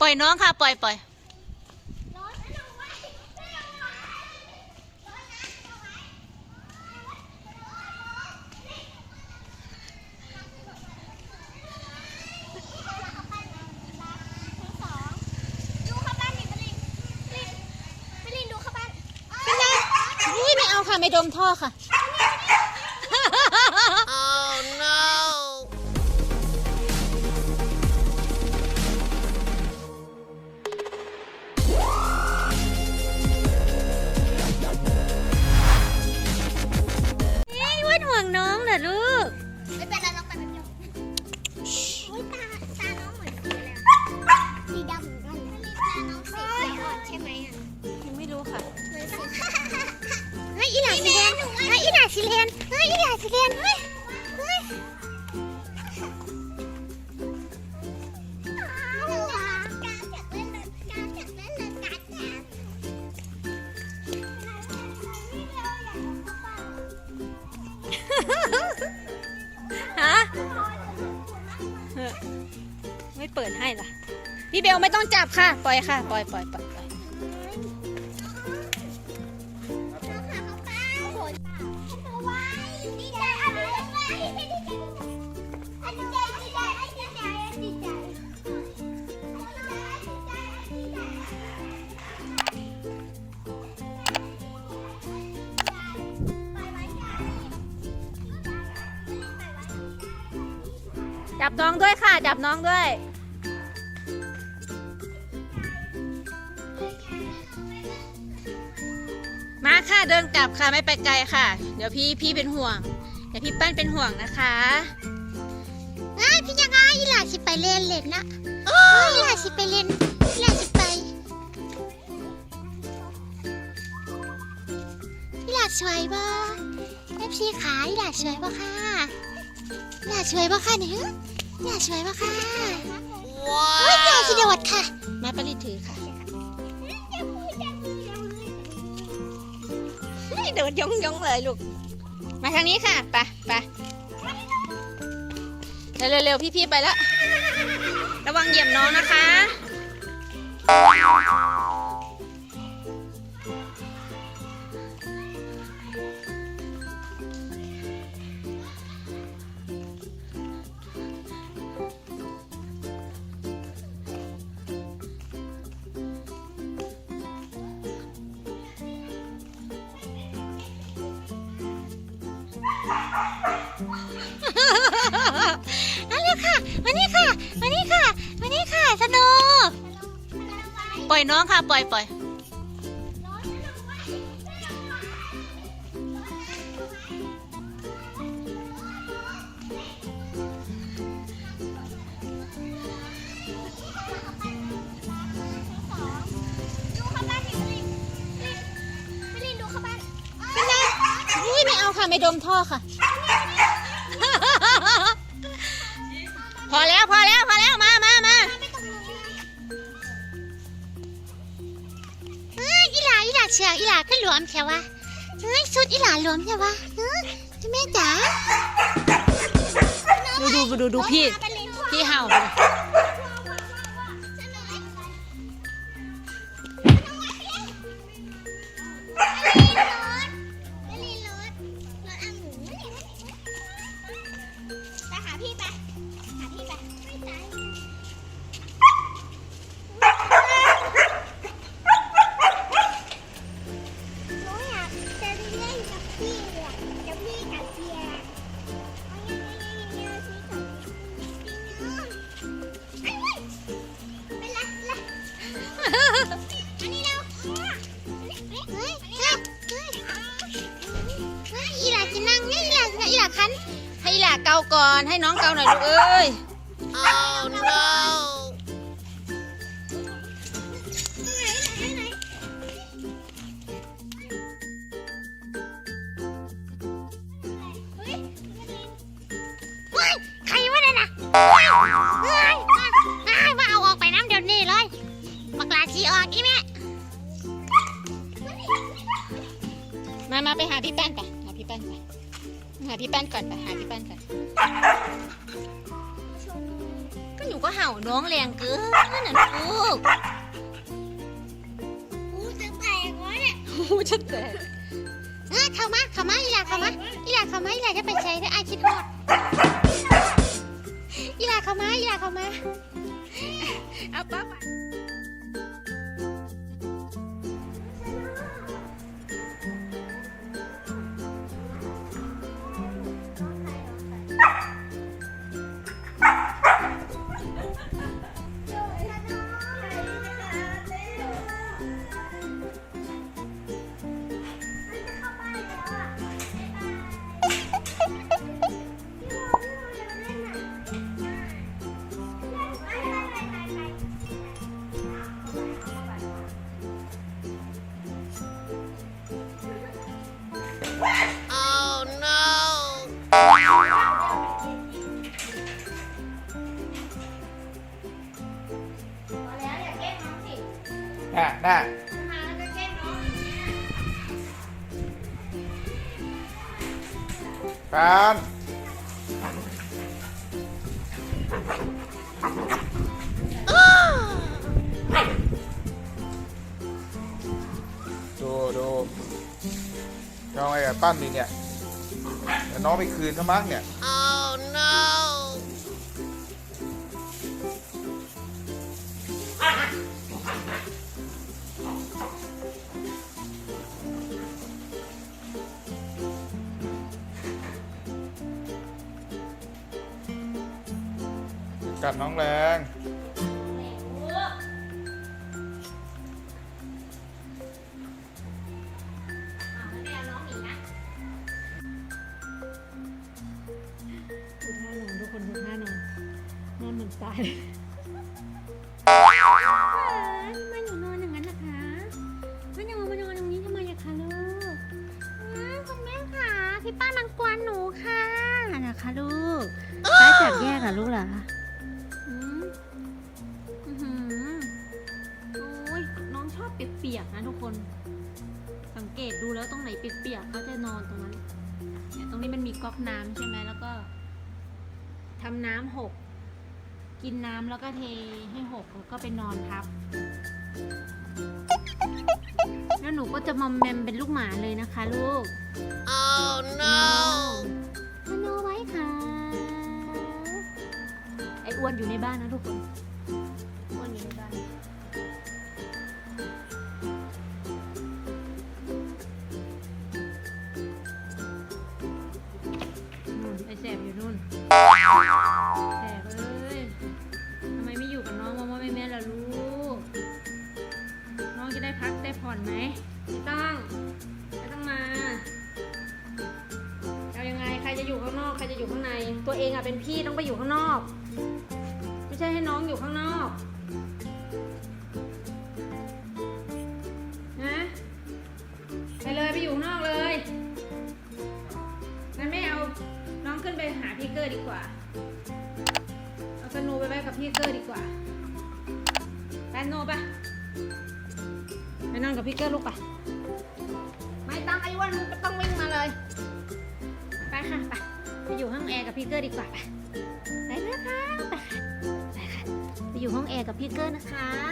ปล่อยน้องค่ะ ปล่อยปล่อยดูเข้าบ้านนี่ สีแดงเฮ้ยอีหลาสีแดงเฮ้ยเฮ้ยหนูอะการอยากเล่นเลยการอยากเล่นเลยการอยากฮะเออไม่เปิดให้ล่ะ พี่เบลไม่ต้องจับค่ะ ปล่อยค่ะ ปล่อยปล่อยปล่อย จับน้องด้วยค่ะ จับน้องด้วย มาค่ะเดินกลับค่ะไม่ไปไกลค่ะ เดี๋ยวพี่พี่เป็นห่วง เดี๋ยวพี่ปั้นเป็นห่วงนะคะเฮ้ยพี่ยังไงอีหลาสิไปเล่นเล่นนะเฮ้ยอีหลาสิไปเล่นอีหลาสิไปอีหลาสวยบ่เอฟซีขาอีหลาสวยบ่ค่ะ หลาสวยบ่ค่ะเนี่ยอีหลาสวยบ่ค่ะว้าวอีหลาสิเดวดค่ะ มาปริถือค่ะเฮ้ยเดินยองยองๆเลยลูก มาทางนี้ค่ะ ไปไปเร็วเร็วๆพี่ๆไปแล้ว ระวังเหยียบน้องนะคะ มาเละค่ะมานี่ค่ะมานี่ค่ะมานี่ค่ะสโนปล่อยน้องค่ะ ปล่อยปล่อย ค่ะ ไม่ดมท่อค่ะ พอแล้วพอแล้วพอแล้วมามามาเฮ้ยอีหลาอีหลาเชียวอีหลาขึ้นหลวมเชียววะเฮ้ยสุดอีหลาหลวมเชียววะเฮ้ยแม่จ๋าดูดูดูดูพี่พี่เห่า คันให้หล่าเกาก่อนให้น้องเกาหน่อยลูกเอ้ยใครวะเนี่ยนะ พี่แป้นก่อนไปหาพี่แป้นก่อนก็หนูก็เห่าร้องแรงเกินนะลูกหูจะแตกวะเนี่ยหูจะแตกเออเข้ามาเข้ามาอีหลาเข้ามาอีหลาเข้ามาอีหลาจะไปใช้ได้อายคิดฮอดอีหลาเข้ามาอีหลาเข้ามาเอาป้า น่ะน่ะมาแล้วจะแกล้งน้องอย่างเงี้ยการดูดูจะเอาไงกับปั้นนี่เนี่ยเดี๋ยวน้องไปคืนซะมั้งเนี่ย กัดน้องแรงดูท่านอนทุกคนดูท่านอนนอนเหมือนตายเลยทำไมหนูนอนอย่างนั้นนะคะไม่ยอมมานอนตรงนี้ทำไมอะคะลูกอืมคุณแม่ค่ะพี่ป้านังกวนหนูค่ะนะคะลูกป้าจับแยกอะลูกเหรออื เปียกๆเขาจะนอนตรงนั้นเนี่ยตรงนี้มันมีก๊อกน้ำใช่ไหมแล้วก็ทำน้ำหก กินน้ำแล้วก็เทให้หกแล้วก็ไปนอนทับ แล้วหนูก็จะมอมแมมเป็นลูกหมาเลยนะคะลูก oh no ฮัลโหลไว้ค่ะ ไอ้อ้วนอยู่ในบ้านนะทุกคน เองอะเป็นพี่ต้องไปอยู่ข้างนอก ไม่ใช่ให้น้องอยู่ข้างนอกนะไปเลยไปอยู่ข้างนอกเลยงั้นไม่เอาน้องขึ้นไปหาพี่เกอร์ดีกว่า เอาสนูไปไว้กับพี่เกอร์ดีกว่าแปนโนปะไปนอนกับพี่เกอร์ลูกปะไม่ต้องไอ้อ้วันมึงก็ต้องวิ่งมาเลย ไปค่ะไป ไปอยู่ห้องแอร์กับพี่เกอร์ดีกว่าไปไปนะคะไปค่ะไปค่ะไปอยู่ห้องแอร์กับพี่เกอร์นะคะ